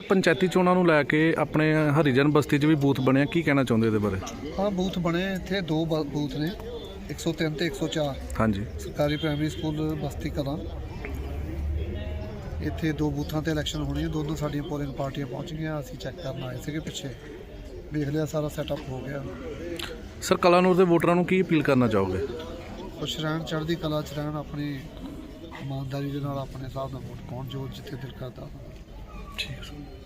ਪੰਚਾਇਤੀ ਚੋਣਾਂ ਨੂੰ ਲੈ ਕੇ ਆਪਣੇ ਹਰੀਜਨ ਬਸਤੀ 'ਚ ਵੀ ਬੂਥ ਬਣਿਆ। ਕੀ ਕਹਿਣਾ ਚਾਹੁੰਦੇ ਇਹਦੇ ਬਾਰੇ? ਹਾਂ ਬੂਥ ਬਣੇ ਇੱਥੇ ਦੋ ਬ- ਬੂਥ ਨੇ 103 ਤੇ 104 ਹਾਂਜੀ। ਸਰਕਾਰੀ ਪ੍ਰਾਇਮਰੀ ਸਕੂਲ ਬਸਤੀ ਕਲਾਂ। ਇੱਥੇ ਦੋ ਬੂਥਾਂ ਤੇ ਇਲੈਕਸ਼ਨ ਹੋਣੀ ਹੈ ਦੋਨੋਂ ਸਾਡੀਆਂ ਪੋਲਿੰਗ ਪਾਰਟੀਆਂ ਪਹੁੰਚ ਗਈਆਂ ਅਸੀਂ ਚੈੱਕ ਕਰਨ ਆਏ ਸੀਗੇ ਪਿੱਛੇ। ਵੇਖ ਲਿਆ ਸਾਰਾ ਸੈਟਅਪ ਹੋ ਗਿਆ। ਸਰ ਕਲਾਨੂਰ ਦੇ ਵੋਟਰਾਂ ਨੂੰ ਕੀ ਅਪੀਲ ਕਰਨਾ ਚਾਹੋਗੇ? ਖੁਸ਼ ਰਹਿਣ ਚੜ੍ਹਦੀ ਕਲਾ ਚ ਰਹਿਣ ਆਪਣੀ ਇਮਾਨਦਾਰੀ ਦੇ ਨਾਲ ਆਪਣੇ ਹਿਸਾਬ ਨਾਲ ਵੋਟ ਪਾਉਣ ਜੋ ਜਿੱਥੇ ਦਿਲ ਕਰਦਾ। ਠੀਕ ਹੈ।